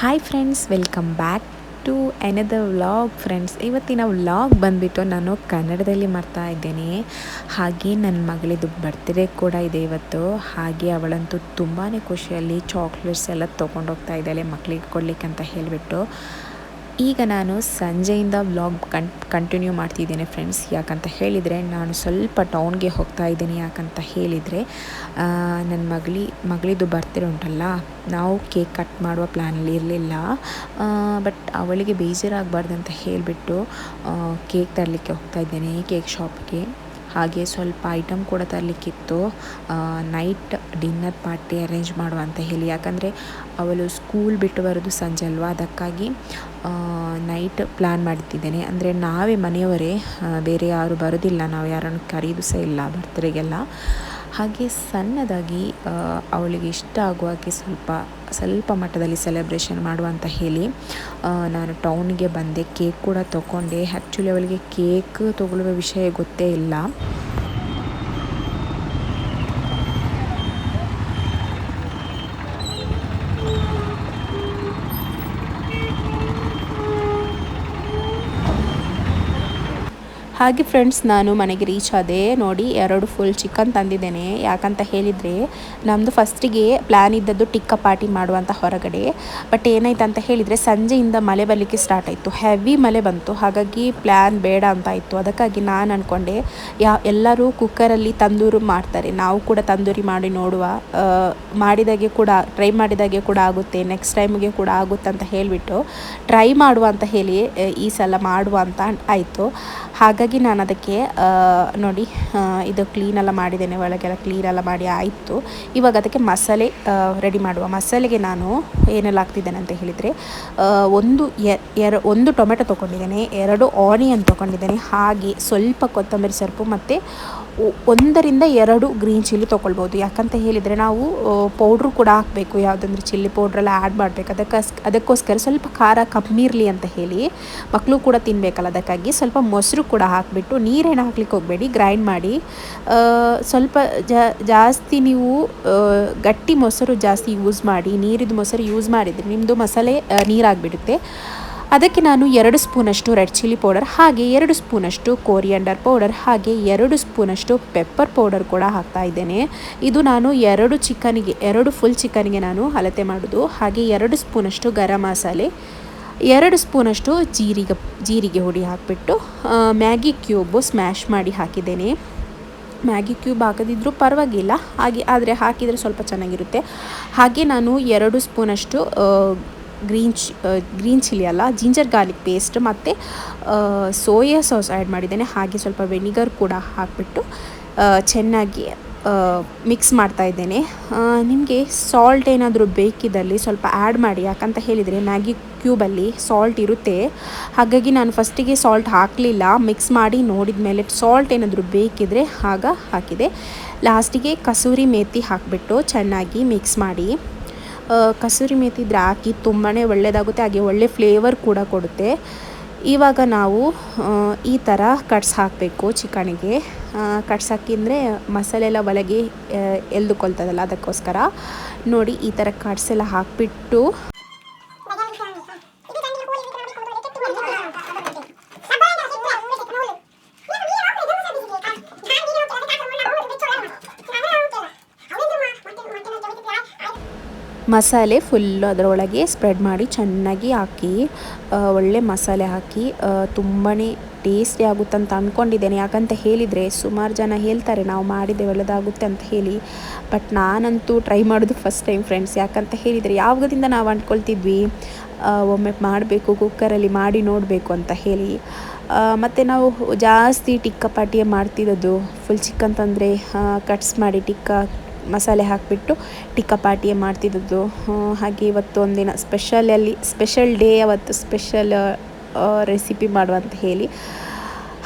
Hi friends welcome back to another vlog friends ಇವತ್ತಿನ vlog ಬಂದುಬಿಟ್ಟು ನಾನು ಕನ್ನಡದಲ್ಲಿ ಮಾಡ್ತಾ ಇದ್ದೇನೆ. ಹಾಗೆ ನನ್ನ ಮಗಳಿದು ಬರ್ತ್ಡೇ ಕೂಡ ಇದೆ ಇವತ್ತು. ಹಾಗೆ ಅವಳಂತೂ ತುಂಬಾ ಖುಷಿಯಲ್ಲಿ ಚಾಕ್ಲೇಟ್ಸ್ ಎಲ್ಲ ತೊಗೊಂಡೋಗ್ತಾ ಇದ್ದಾಳೆ ಮಕ್ಕಳಿಗೆ ಕೊಡಲಿಕ್ಕೆ ಅಂತ ಹೇಳಿಬಿಟ್ಟು. ಈಗ ನಾನು ಸಂಜೆಯಿಂದ ವ್ಲಾಗ್ ಕನ್ ಕಂಟಿನ್ಯೂ ಮಾಡ್ತಿದ್ದೇನೆ ಫ್ರೆಂಡ್ಸ್ ಯಾಕಂತ ಹೇಳಿದರೆ ನಾನು ಸ್ವಲ್ಪ ಟೌನ್ಗೆ ಹೋಗ್ತಾ ಇದ್ದೀನಿ ಯಾಕಂತ ಹೇಳಿದರೆ ನನ್ನ ಮಗಳಿ ಮಗಳಿದ್ದು ಬರ್ತಿರೋ ಉಂಟಲ್ಲ, ನಾವು ಕೇಕ್ ಕಟ್ ಮಾಡುವ ಪ್ಲ್ಯಾನಲ್ಲಿ ಇರಲಿಲ್ಲ. ಬಟ್ ಅವಳಿಗೆ ಬೇಜಾರಾಗಬಾರ್ದು ಅಂತ ಹೇಳಿಬಿಟ್ಟು ಕೇಕ್ ತರಲಿಕ್ಕೆ ಹೋಗ್ತಾ ಇದ್ದೇನೆ ಕೇಕ್ ಶಾಪ್ಗೆ ಹಾಗೆ ಸ್ವಲ್ಪ ಐಟಮ್ ಕೂಡ ತರಲಿಕ್ಕಿತ್ತು. ನೈಟ್ ಡಿನ್ನರ್ ಪಾರ್ಟಿ ಅರೇಂಜ್ ಮಾಡುವ ಅಂತ ಹೇಳಿ. ಯಾಕಂದರೆ ಅವಳು ಸ್ಕೂಲ್ ಬಿಟ್ಟು ಬರೋದು ಸಂಜೆ ಅಲ್ವಾ? ಅದಕ್ಕಾಗಿ ನೈಟ್ ಪ್ಲ್ಯಾನ್ ಮಾಡ್ತಿದ್ದೇನೆ. ಅಂದರೆ ನಾವೇ ಮನೆಯವರೇ ಬೇರೆ ಯಾರು ಬರೋದಿಲ್ಲ. ನಾವು ಯಾರನ್ನು ಕರೀದು ಸಹ ಇಲ್ಲ ಬರ್ತ್ಡೇಗೆಲ್ಲ ಹಾಗೆ ಸಣ್ಣದಾಗಿ ಅವಳಿಗೆ ಇಷ್ಟ ಆಗುವ ಹಾಗೆ ಸ್ವಲ್ಪ ಸ್ವಲ್ಪ ಮಟ್ಟದಲ್ಲಿ ಸೆಲೆಬ್ರೇಷನ್ ಮಾಡುವಂತ ಹೇಳಿ ನಾನು ಟೌನಿಗೆ ಬಂದೆ. ಕೇಕ್ ಕೂಡ ತಗೊಂಡೆ ಆ್ಯಕ್ಚುಲಿ ಅವಳಿಗೆ ಕೇಕ್ ತೊಗೊಳ್ಳುವ ವಿಷಯ ಗೊತ್ತೇ ಇಲ್ಲ. ಹಾಗೆ ಫ್ರೆಂಡ್ಸ್ ನಾನು ಮನೆಗೆ ರೀಚ್ ಆದೆ. ನೋಡಿ, ಎರಡು ಫುಲ್ ಚಿಕನ್ ತಂದಿದ್ದೇನೆ. ಯಾಕಂತ ಹೇಳಿದರೆ ನಮ್ಮದು ಫಸ್ಟಿಗೆ ಪ್ಲ್ಯಾನ್ ಇದ್ದದ್ದು ಟಿಕ್ಕ ಪಾರ್ಟಿ ಮಾಡುವಂಥ ಹೊರಗಡೆ. ಬಟ್ ಏನಾಯ್ತು ಅಂತ ಹೇಳಿದರೆ, ಸಂಜೆಯಿಂದ ಮಳೆ ಬರಲಿಕ್ಕೆ ಸ್ಟಾರ್ಟ್ ಆಯಿತು. ಹೆವಿ ಮಳೆ ಬಂತು. ಹಾಗಾಗಿ ಪ್ಲ್ಯಾನ್ ಬೇಡ ಅಂತ ಇತ್ತು ಅದಕ್ಕಾಗಿ ನಾನು ಅಂದ್ಕೊಂಡೆ ಯಾ, ಎಲ್ಲರೂ ಕುಕ್ಕರಲ್ಲಿ ತಂದೂರು ಮಾಡ್ತಾರೆ. ನಾವು ಕೂಡ ತಂದೂರಿ ಮಾಡಿ ನೋಡುವ. ಮಾಡಿದಾಗೆ ಕೂಡ ಟ್ರೈ ಮಾಡಿದಾಗೆ ಕೂಡ ಆಗುತ್ತೆ. ನೆಕ್ಸ್ಟ್ ಟೈಮ್ಗೆ ಕೂಡ ಆಗುತ್ತೆ ಅಂತ ಹೇಳಿಬಿಟ್ಟು ಟ್ರೈ ಮಾಡುವ ಅಂತ ಹೇಳಿ, ಈ ಸಲ ಮಾಡುವ ಅಂತ ಆಯಿತು. ಹಾಗಾಗಿ ನಾನು ಅದಕ್ಕೆ ನೋಡಿ ಇದು ಕ್ಲೀನೆಲ್ಲ ಮಾಡಿದ್ದೇನೆ, ಒಳಗೆಲ್ಲ ಕ್ಲೀನೆಲ್ಲ ಮಾಡಿ ಆಯಿತು. ಇವಾಗ ಅದಕ್ಕೆ ಮಸಾಲೆ ರೆಡಿ ಮಾಡುವ. ಮಸಾಲೆಗೆ ನಾನು ಏನೆಲ್ಲ ಹಾಕ್ತಿದ್ದೇನೆ ಅಂತ ಹೇಳಿದರೆ ಒಂದು ಎರ, ಒಂದು ಟೊಮೆಟೊ ತೊಗೊಂಡಿದ್ದೇನೆ, ಎರಡು ಆನಿಯನ್ ತೊಗೊಂಡಿದ್ದೇನೆ, ಹಾಗೆ ಸ್ವಲ್ಪ ಕೊತ್ತಂಬರಿ ಸೊಪ್ಪು ಮತ್ತು ಒಂದರಿಂದ ಎರಡು ಗ್ರೀನ್ ಚಿಲ್ಲಿ ತೊಗೊಳ್ಬೋದು. ಯಾಕಂತ ಹೇಳಿದರೆ ನಾವು ಪೌಡ್ರು ಕೂಡ ಹಾಕಬೇಕು. ಯಾವುದಂದ್ರೆ ಚಿಲ್ಲಿ ಪೌಡ್ರೆಲ್ಲ ಆ್ಯಡ್ ಮಾಡಬೇಕು. ಅದಕ್ಕೆ ಅದಕ್ಕೋಸ್ಕರ ಸ್ವಲ್ಪ ಖಾರ ಕಮ್ಮಿ ಇರಲಿ ಅಂತ ಹೇಳಿ ಮಕ್ಕಳು ಕೂಡ ತಿನ್ನಬೇಕಲ್ಲ ಅದಕ್ಕಾಗಿ ಸ್ವಲ್ಪ ಮೊಸರು ಕೂಡ ಹಾಕಿಬಿಟ್ಟು ನೀರೇನು ಹಾಕ್ಲಿಕ್ಕೆ ಹೋಗಬೇಡಿ ಗ್ರೈಂಡ್ ಮಾಡಿ. ಸ್ವಲ್ಪ ಜಾಸ್ತಿ ನೀವು ಗಟ್ಟಿ ಮೊಸರು ಜಾಸ್ತಿ ಯೂಸ್ ಮಾಡಿ ನೀರಿದ್ದು ಮೊಸರು ಯೂಸ್ ಮಾಡಿದರೆ ನಿಮ್ಮದು ಮಸಾಲೆ ನೀರಾಗಿಬಿಡುತ್ತೆ. ಅದಕ್ಕೆ ನಾನು ಎರಡು ಸ್ಪೂನಷ್ಟು ರೆಡ್ ಚಿಲ್ಲಿ ಪೌಡರ್, ಹಾಗೆ ಎರಡು ಸ್ಪೂನಷ್ಟು ಕೋರಿಯಂಡರ್ ಪೌಡರ್, ಹಾಗೆ ಎರಡು ಸ್ಪೂನಷ್ಟು ಪೆಪ್ಪರ್ ಪೌಡರ್ ಕೂಡ ಹಾಕ್ತಾ ಇದ್ದೇನೆ. ಇದು ನಾನು ಎರಡು ಚಿಕನಿಗೆ, ಎರಡು ಫುಲ್ ಚಿಕನ್ಗೆ ನಾನು ಅಳತೆ ಮಾಡೋದು. ಹಾಗೆ ಎರಡು ಸ್ಪೂನಷ್ಟು ಗರಂ ಮಸಾಲೆ, ಎರಡು ಸ್ಪೂನಷ್ಟು ಜೀರಿಗೆ ಜೀರಿಗೆ ಹುಡಿ ಹಾಕಿಬಿಟ್ಟು ಮ್ಯಾಗಿ ಕ್ಯೂಬು ಸ್ಮ್ಯಾಶ್ ಮಾಡಿ ಹಾಕಿದ್ದೇನೆ. ಮ್ಯಾಗಿ ಕ್ಯೂಬ್ ಹಾಕದಿದ್ರೂ ಪರವಾಗಿಲ್ಲ, ಹಾಗೆ ಆದರೆ ಹಾಕಿದರೆ ಸ್ವಲ್ಪ ಚೆನ್ನಾಗಿರುತ್ತೆ. ಹಾಗೆ ನಾನು ಎರಡು ಸ್ಪೂನಷ್ಟು ಗ್ರೀನ್ ಚಿ ಗ್ರೀನ್ ಚಿಲ್ಲಿ ಅಲ್ಲ, ಜಿಂಜರ್ ಗಾರ್ಲಿಕ್ ಪೇಸ್ಟ್ ಮತ್ತು ಸೋಯಾ ಸಾಸ್ ಆ್ಯಡ್ ಮಾಡಿದ್ದೇನೆ. ಹಾಗೆ ಸ್ವಲ್ಪ ವೆನಿಗರ್ ಕೂಡ ಹಾಕಿಬಿಟ್ಟು ಚೆನ್ನಾಗಿ ಮಿಕ್ಸ್ ಮಾಡ್ತಾ ಇದ್ದೇನೆ. ನಿಮಗೆ ಸಾಲ್ಟ್ ಏನಾದರೂ ಬೇಕಿದ್ದಲ್ಲಿ ಸ್ವಲ್ಪ ಆ್ಯಡ್ ಮಾಡಿ. ಯಾಕಂತ ಹೇಳಿದರೆ ಮ್ಯಾಗಿ ಕ್ಯೂಬಲ್ಲಿ ಸಾಲ್ಟ್ ಇರುತ್ತೆ. ಹಾಗಾಗಿ ನಾನು ಫಸ್ಟಿಗೆ ಸಾಲ್ಟ್ ಹಾಕಲಿಲ್ಲ. ಮಿಕ್ಸ್ ಮಾಡಿ ನೋಡಿದ ಮೇಲೆ ಸಾಲ್ಟ್ ಏನಾದರೂ ಬೇಕಿದ್ದರೆ ಆಗ ಹಾಕಿದೆ. ಲಾಸ್ಟಿಗೆ ಕಸೂರಿ ಮೇತಿ ಹಾಕಿಬಿಟ್ಟು ಚೆನ್ನಾಗಿ ಮಿಕ್ಸ್ ಮಾಡಿ. ಕಸೂರಿ ಮೇಥಿ ಇದ್ರೆ ಹಾಕಿ ತುಂಬಾ ಒಳ್ಳೆಯದಾಗುತ್ತೆ ಹಾಗೆ ಒಳ್ಳೆ ಫ್ಲೇವರ್ ಕೂಡ ಕೊಡುತ್ತೆ. ಇವಾಗ ನಾವು ಈ ಥರ ಕಟ್ಸ್ ಹಾಕಬೇಕು ಚಿಕನಿಗೆ. ಕಟ್ಸ್ ಹಾಕಿದರೆ ಮಸಾಲೆ ಎಲ್ಲ ಒಳಗೆ ಎಲ್ದುಕೊಳ್ತದಲ್ಲ ಅದಕ್ಕೋಸ್ಕರ. ನೋಡಿ ಈ ಥರ ಕಟ್ಸ್ ಎಲ್ಲ ಹಾಕಿಬಿಟ್ಟು. ಮಸಾಲೆ ಫುಲ್ಲು ಅದರೊಳಗೆ ಸ್ಪ್ರೆಡ್ ಮಾಡಿ ಚೆನ್ನಾಗಿ ಹಾಕಿ ಒಳ್ಳೆ ಮಸಾಲೆ ಹಾಕಿ ತುಂಬಾ ಟೇಸ್ಟಿ ಆಗುತ್ತೆ ಅಂತ ಅಂದ್ಕೊಂಡಿದ್ದೇನೆ ಯಾಕಂತ ಹೇಳಿದರೆ ಸುಮಾರು ಜನ ಹೇಳ್ತಾರೆ, ನಾವು ಮಾಡಿದೆ ಒಳ್ಳೆದಾಗುತ್ತೆ ಅಂತ ಹೇಳಿ. ಬಟ್ ನಾನಂತೂ ಟ್ರೈ ಮಾಡೋದು ಫಸ್ಟ್ ಟೈಮ್ ಫ್ರೆಂಡ್ಸ್ ಯಾಕಂತ ಹೇಳಿದರೆ ಯಾವಾಗದಿಂದ ನಾವು ಅಂದ್ಕೊಳ್ತಿದ್ವಿ ಒಮ್ಮೆ ಮಾಡಬೇಕು ಕುಕ್ಕರಲ್ಲಿ ಮಾಡಿ ನೋಡಬೇಕು ಅಂತ ಹೇಳಿ. ಮತ್ತು ನಾವು ಜಾಸ್ತಿ ಟಿಕ್ಕ ಪಾಟಿಯೇ ಮಾಡ್ತಿದ್ದದ್ದು. ಫುಲ್ ಚಿಕನ್ ತಂದರೆ ಕಟ್ಸ್ ಮಾಡಿ ಟಿಕ್ಕ ಮಸಾಲೆ ಹಾಕಿಬಿಟ್ಟು ಟಿಕ್ಕ ಪಾರ್ಟಿ ಮಾಡ್ತಿದ್ದದ್ದು ಹಾಗೆ ಇವತ್ತು ಒಂದಿನ ಸ್ಪೆಷಲಲ್ಲಿ ಸ್ಪೆಷಲ್ ಡೇ ಅವತ್ತು ಸ್ಪೆಷಲ್ ರೆಸಿಪಿ ಮಾಡುವಂತ ಹೇಳಿ.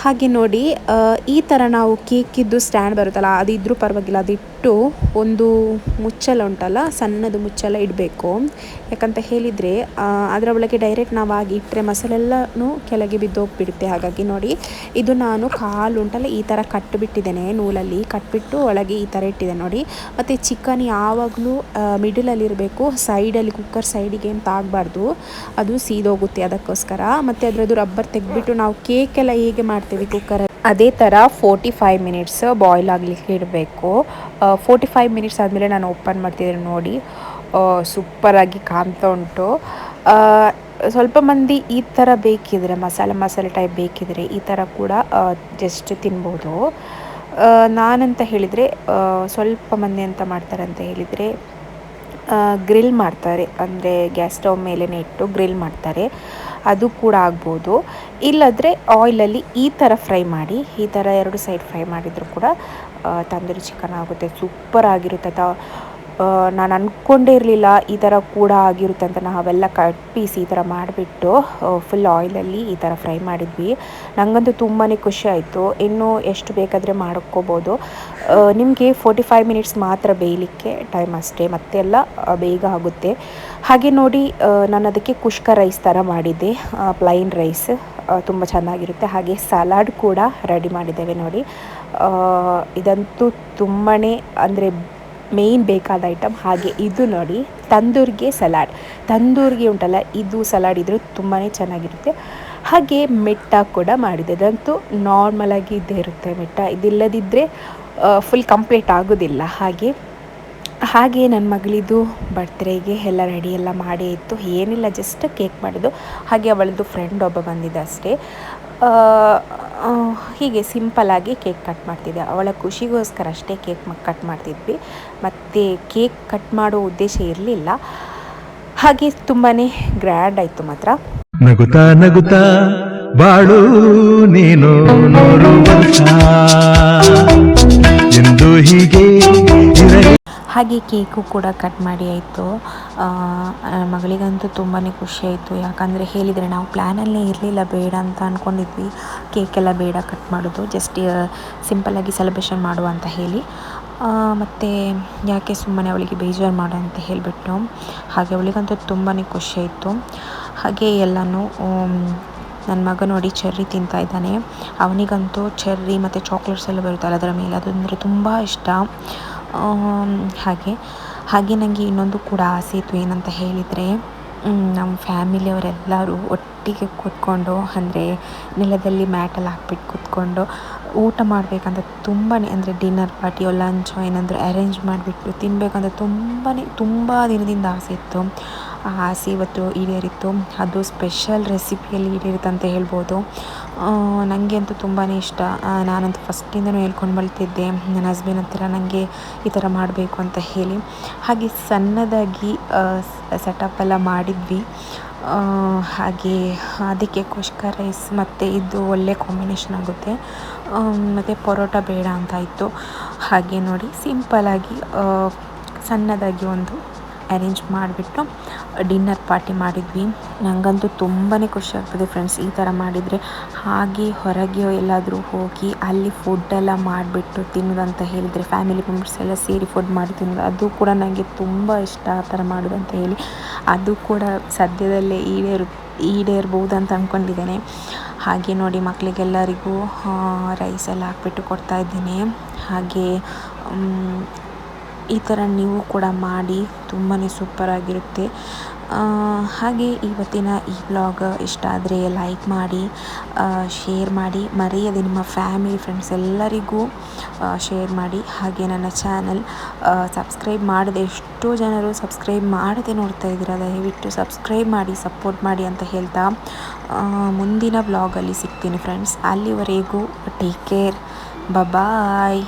ಹಾಗೆ ನೋಡಿ ಈ ಥರ ನಾವು ಕೇಕಿದ್ದು ಸ್ಟ್ಯಾಂಡ್ ಬರುತ್ತಲ್ಲ, ಅದಿದ್ರು ಪರವಾಗಿಲ್ಲ ಅದಿಟ್ಟು ಇಟ್ಟು ಒಂದು ಮುಚ್ಚಳ ಉಂಟಲ್ಲ, ಸಣ್ಣದು ಮುಚ್ಚಲ ಇಡಬೇಕು. ಯಾಕಂತ ಹೇಳಿದರೆ ಅದರ ಒಳಗೆ ಡೈರೆಕ್ಟ್ ನಾವು ಆಗಿ ಇಟ್ಟರೆ ಮಸಾಲೆಲ್ಲನೂ ಕೆಳಗೆ ಬಿದ್ದೋಗ್ಬಿಡುತ್ತೆ. ಹಾಗಾಗಿ ನೋಡಿ, ಇದು ನಾನು ಕಾಲು ಉಂಟಲ್ಲ, ಈ ಥರ ಕಟ್ಟಿಬಿಟ್ಟಿದ್ದೇನೆ ನೂಲಲ್ಲಿ. ಕಟ್ಬಿಟ್ಟು ಒಳಗೆ ಈ ಥರ ಇಟ್ಟಿದೆ ನೋಡಿ. ಮತ್ತು ಚಿಕನ್ ಯಾವಾಗಲೂ ಮಿಡಲಲ್ಲಿ ಇರಬೇಕು ಸೈಡಲ್ಲಿ ಕುಕ್ಕರ್ ಸೈಡಿಗೆ ಅಂತ ಆಗಬಾರ್ದು. ಅದು ಸೀದೋಗುತ್ತೆ ಅದಕ್ಕೋಸ್ಕರ. ಮತ್ತು ಅದರದ್ದು ರಬ್ಬರ್ ತೆಗೆದ್ಬಿಟ್ಟು ನಾವು ಕೇಕೆಲ್ಲ ಹೇಗೆ ಮಾಡ್ತೀವಿ ಕುಕ್ಕರ್ ಅದೇ ಥರ ಫೋರ್ಟಿ ಫೈವ್ ಮಿನಿಟ್ಸ್ ಬಾಯ್ಲ್ ಆಗಲಿಕ್ಕೆ ಇಡಬೇಕು. ಫೋರ್ಟಿ ಫೈವ್ ಮಿನಿಟ್ಸ್ ಆದಮೇಲೆ ನಾನು ಓಪನ್ ಮಾಡ್ತಿದ್ದೀನಿ ನೋಡಿ ಸೂಪರಾಗಿ ಕಾಣ್ತಾ ಉಂಟು. ಸ್ವಲ್ಪ ಮಂದಿ ಈ ಥರ ಬೇಕಿದ್ರೆ, ಮಸಾಲೆ ಮಸಾಲೆ ಟೈಪ್ ಬೇಕಿದ್ರೆ ಈ ಥರ ಕೂಡ ಜಸ್ಟ್ ತಿನ್ಬೋದು. ನಾನಂತ ಹೇಳಿದರೆ ಸ್ವಲ್ಪ ಮಂದಿ ಅಂತ ಮಾಡ್ತಾರೆ ಅಂತ ಹೇಳಿದರೆ ಗ್ರಿಲ್ ಮಾಡ್ತಾರೆ. ಅಂದರೆ ಗ್ಯಾಸ್ ಸ್ಟವ್ ಮೇಲೇ ಇಟ್ಟು ಗ್ರಿಲ್ ಮಾಡ್ತಾರೆ. ಅದು ಕೂಡ ಆಗ್ಬೋದು. ಇಲ್ಲದ್ರೆ ಆಯಿಲಲ್ಲಿ ಈ ಥರ ಫ್ರೈ ಮಾಡಿ, ಈ ಥರ ಎರಡು ಸೈಡ್ ಫ್ರೈ ಮಾಡಿದರೂ ಕೂಡ ತಂದೂರಿ ಚಿಕನ್ ಆಗುತ್ತೆ. ಸೂಪರ್ ಆಗಿರುತ್ತೆ. ನಾನು ಅಂದ್ಕೊಂಡೇ ಇರಲಿಲ್ಲ ಈ ಥರ ಕೂಡ ಆಗಿರುತ್ತೆ ಅಂತ ನಾವೆಲ್ಲ ಕಟ್ ಪೀಸ್ ಈ ಥರ ಮಾಡಿಬಿಟ್ಟು ಫುಲ್ ಆಯಿಲಲ್ಲಿ ಈ ಥರ ಫ್ರೈ ಮಾಡಿದ್ವಿ. ನನಗಂತೂ ತುಂಬಾ ಖುಷಿ ಆಯಿತು. ಇನ್ನೂ ಎಷ್ಟು ಬೇಕಾದರೆ ಮಾಡ್ಕೋಬೋದು. ನಿಮಗೆ ಫೋರ್ಟಿ ಫೈವ್ ಮಿನಿಟ್ಸ್ ಮಾತ್ರ ಬೇಯಲಿಕ್ಕೆ ಟೈಮ್ ಅಷ್ಟೇ ಮತ್ತೆಲ್ಲ ಎಲ್ಲ ಬೇಗ ಆಗುತ್ತೆ. ಹಾಗೆ ನೋಡಿ ನಾನು ಅದಕ್ಕೆ ಕುಷ್ಕ ರೈಸ್ ಥರ ಮಾಡಿದ್ದೆ ಪ್ಲೈನ್ ರೈಸ್ ತುಂಬ ಚೆನ್ನಾಗಿರುತ್ತೆ. ಹಾಗೆ ಸಲಾಡ್ ಕೂಡ ರೆಡಿ ಮಾಡಿದ್ದೇವೆ ನೋಡಿ. ಇದಂತೂ ತುಂಬಾ ಅಂದರೆ ಮೇಯ್ನ್ ಬೇಕಾದ ಐಟಮ್ ಹಾಗೆ ಇದು ನೋಡಿ, ತಂದೂರಿಗೆ ಸಲಾಡ್ ತಂದೂರಿಗೆ ಉಂಟಲ್ಲ, ಇದು ಸಲಾಡ್ ಇದ್ರು ತುಂಬಾ ಚೆನ್ನಾಗಿರುತ್ತೆ. ಹಾಗೆ ಮೆಟ್ಟ ಕೂಡ ಮಾಡಿದೆ. ಅದಂತೂ ನಾರ್ಮಲಾಗಿ ಇದ್ದೇ ಇರುತ್ತೆ ಮೆಟ್ಟ. ಇದಿಲ್ಲದಿದ್ದರೆ ಫುಲ್ ಕಂಪ್ಲೀಟ್ ಆಗೋದಿಲ್ಲ. ಹಾಗೆ ಹಾಗೆ ನನ್ನ ಮಗಳಿದು ಬರ್ತ್ಡೇಗೆ ಎಲ್ಲ ರೆಡಿ ಎಲ್ಲ ಮಾಡಿ ಇತ್ತು. ಏನಿಲ್ಲ ಜಸ್ಟ್ ಕೇಕ್ ಮಾಡಿದ್ದು. ಹಾಗೆ ಅವಳದು ಫ್ರೆಂಡ್ ಒಬ್ಬ ಬಂದಿದ್ದ ಅಷ್ಟೇ ಹೀಗೆ ಸಿಂಪಲ್ಲಾಗಿ ಕೇಕ್ ಕಟ್ ಮಾಡ್ತಿದ್ದೆ. ಅವಳ ಖುಷಿಗೋಸ್ಕರ ಅಷ್ಟೇ ಕೇಕ್ ಕಟ್ ಮಾಡ್ತಿದ್ವಿ. ಮತ್ತು ಕೇಕ್ ಕಟ್ ಮಾಡೋ ಉದ್ದೇಶ ಇರಲಿಲ್ಲ. ಹಾಗೆ ತುಂಬಾ ಗ್ರ್ಯಾಂಡ್ ಆಯಿತು ಮಾತ್ರ. ನಗುತ್ತಾ ನಗುತ್ತಾ, ಬಾಳು ನೀನು ಎಂದು ಹೀಗೆ ಹಾಗೆ ಕೇಕು ಕೂಡ ಕಟ್ ಮಾಡಿ ಆಯಿತು. ಮಗಳಿಗಂತೂ ತುಂಬಾ ಖುಷಿ ಆಯಿತು. ಯಾಕಂದರೆ ಹೇಳಿದರೆ ನಾವು ಪ್ಲ್ಯಾನಲ್ಲೇ ಇರಲಿಲ್ಲ, ಬೇಡ ಅಂತ ಅಂದ್ಕೊಂಡಿದ್ವಿ ಕೇಕೆಲ್ಲ ಬೇಡ ಕಟ್ ಮಾಡೋದು ಜಸ್ಟ್ ಸಿಂಪಲ್ಲಾಗಿ ಸೆಲೆಬ್ರೇಷನ್ ಮಾಡುವ ಅಂತ ಹೇಳಿ. ಮತ್ತು ಯಾಕೆ ಸುಮ್ಮನೆ ಅವಳಿಗೆ ಬೇಜಾರು ಮಾಡು ಅಂತ ಹೇಳಿಬಿಟ್ಟು, ಹಾಗೆ ಅವಳಿಗಂತೂ ತುಂಬಾ ಖುಷಿ ಆಯಿತು. ಹಾಗೆ ಎಲ್ಲನೂ ನನ್ನ ಮಗ ನೋಡಿ ಚೆರ್ರಿ ತಿಂತಾ ಇದ್ದಾನೆ. ಅವನಿಗಂತೂ ಚೆರ್ರಿ ಮತ್ತು ಚಾಕ್ಲೇಟ್ಸ್ ಎಲ್ಲ ಬರುತ್ತಲ್ಲ ಅದರ ಮೇಲೆ, ಅದಂದರೆ ತುಂಬ ಇಷ್ಟ. ಹಾಗೆ. ಹಾಗೆ ನನಗೆ ಇನ್ನೊಂದು ಕೂಡ ಆಸೆ ಇತ್ತು, ಏನಂತ ಹೇಳಿದರೆ ನಮ್ಮ ಫ್ಯಾಮಿಲಿಯವರೆಲ್ಲರೂ ಒಟ್ಟಿಗೆ ಕೂತ್ಕೊಂಡು, ಅಂದರೆ ನೆಲದಲ್ಲಿ ಮ್ಯಾಟಲ್ಲಿ ಹಾಕ್ಬಿಟ್ಟು ಕೂತ್ಕೊಂಡು ಊಟ ಮಾಡಬೇಕಂತ ತುಂಬಾ ಅಂದರೆ ಡಿನ್ನರ್ ಪಾರ್ಟಿಯೋ ಲಂಚೋ ಏನಾದರೂ ಅರೇಂಜ್ ಮಾಡಿಬಿಟ್ಟು ತಿನ್ನಬೇಕಂತ ತುಂಬಾ ತುಂಬ ದಿನದಿಂದ ಆಸೆ ಇತ್ತು. ಆ ಆಸೆ ಇವತ್ತು ಈಡೇರಿತ್ತು. ಅದು ಸ್ಪೆಷಲ್ ರೆಸಿಪಿಯಲ್ಲಿ ಈಡೇರಿತು ಅಂತ ಹೇಳ್ಬೋದು. ನನಗೆ ಅಂತೂ ತುಂಬಾ ಇಷ್ಟ. ನಾನಂತೂ ಫಸ್ಟಿಂದನೂ ಹೇಳ್ಕೊಂಡು ಬರ್ತಿದ್ದೆ ನನ್ನ ಹಸ್ಬೆಂಡ್ ಹತ್ತಿರ ನನಗೆ ಈ ಥರ ಮಾಡಬೇಕು ಅಂತ ಹೇಳಿ. ಹಾಗೆ ಸಣ್ಣದಾಗಿ ಸೆಟಪ್ ಎಲ್ಲ ಮಾಡಿದ್ವಿ. ಹಾಗೆ ಅದಕ್ಕೆ ಕುಷ್ಕ ರೈಸ್ ಮತ್ತು ಇದು ಒಳ್ಳೆ ಕಾಂಬಿನೇಷನ್ ಆಗುತ್ತೆ. ಮತ್ತು ಪರೋಟ ಬೇಡ ಅಂತ ಇತ್ತು. ಹಾಗೆ ನೋಡಿ ಸಿಂಪಲಾಗಿ ಸಣ್ಣದಾಗಿ ಒಂದು ಅರೇಂಜ್ ಮಾಡಿಬಿಟ್ಟು ಡಿನ್ನರ್ ಪಾರ್ಟಿ ಮಾಡಿದ್ವಿ. ನನಗಂತೂ ತುಂಬಾ ಖುಷಿ ಆಗ್ತದೆ ಫ್ರೆಂಡ್ಸ್ ಈ ಥರ ಮಾಡಿದರೆ. ಹಾಗೆ ಹೊರಗೆ ಎಲ್ಲಾದರೂ ಹೋಗಿ ಅಲ್ಲಿ ಫುಡ್ಡೆಲ್ಲ ಮಾಡಿಬಿಟ್ಟು ತಿನ್ನೋದಂತ ಹೇಳಿದರೆ ಫ್ಯಾಮಿಲಿ ಮೆಂಬರ್ಸ್ ಎಲ್ಲ ಸೇರಿ ಫುಡ್ ಮಾಡಿ ತಿನ್ನೋದು, ಅದು ಕೂಡ ನನಗೆ ತುಂಬ ಇಷ್ಟ ಆ ಥರ ಮಾಡೋದಂತ ಹೇಳಿ. ಅದು ಕೂಡ ಸದ್ಯದಲ್ಲೇ ಈಡೇರು ಈಡೇರ್ಬೋದು ಅಂತ ಅಂದ್ಕೊಂಡಿದ್ದೇನೆ ಹಾಗೆ ನೋಡಿ ಮಕ್ಕಳಿಗೆಲ್ಲರಿಗೂ ರೈಸ್ ಎಲ್ಲ ಹಾಕ್ಬಿಟ್ಟು ಇದ್ದೀನಿ. ಹಾಗೆ ಈ ಥರ ನೀವು ಕೂಡ ಮಾಡಿ ತುಂಬಾ ಸೂಪರಾಗಿರುತ್ತೆ ಹಾಗೆ ಇವತ್ತಿನ ಈ ವ್ಲಾಗ್ ಇಷ್ಟ ಆದರೆ ಲೈಕ್ ಮಾಡಿ ಶೇರ್ ಮಾಡಿ, ಮರೆಯದೆ ನಿಮ್ಮ ಫ್ಯಾಮಿಲಿ ಫ್ರೆಂಡ್ಸ್ ಎಲ್ಲರಿಗೂ ಶೇರ್ ಮಾಡಿ. ಹಾಗೆ ನನ್ನ ಚಾನಲ್ ಸಬ್ಸ್ಕ್ರೈಬ್ ಮಾಡದೆ ಎಷ್ಟೋ ಜನರು ಸಬ್ಸ್ಕ್ರೈಬ್ ಮಾಡದೆ ನೋಡ್ತಾ ಇದ್ದೀರ, ದಯವಿಟ್ಟು ಸಬ್ಸ್ಕ್ರೈಬ್ ಮಾಡಿ ಸಪೋರ್ಟ್ ಮಾಡಿ ಅಂತ ಹೇಳ್ತಾ ಮುಂದಿನ ವ್ಲಾಗಲ್ಲಿ ಸಿಗ್ತೀನಿ ಫ್ರೆಂಡ್ಸ್ ಅಲ್ಲಿವರೆಗೂ take care bye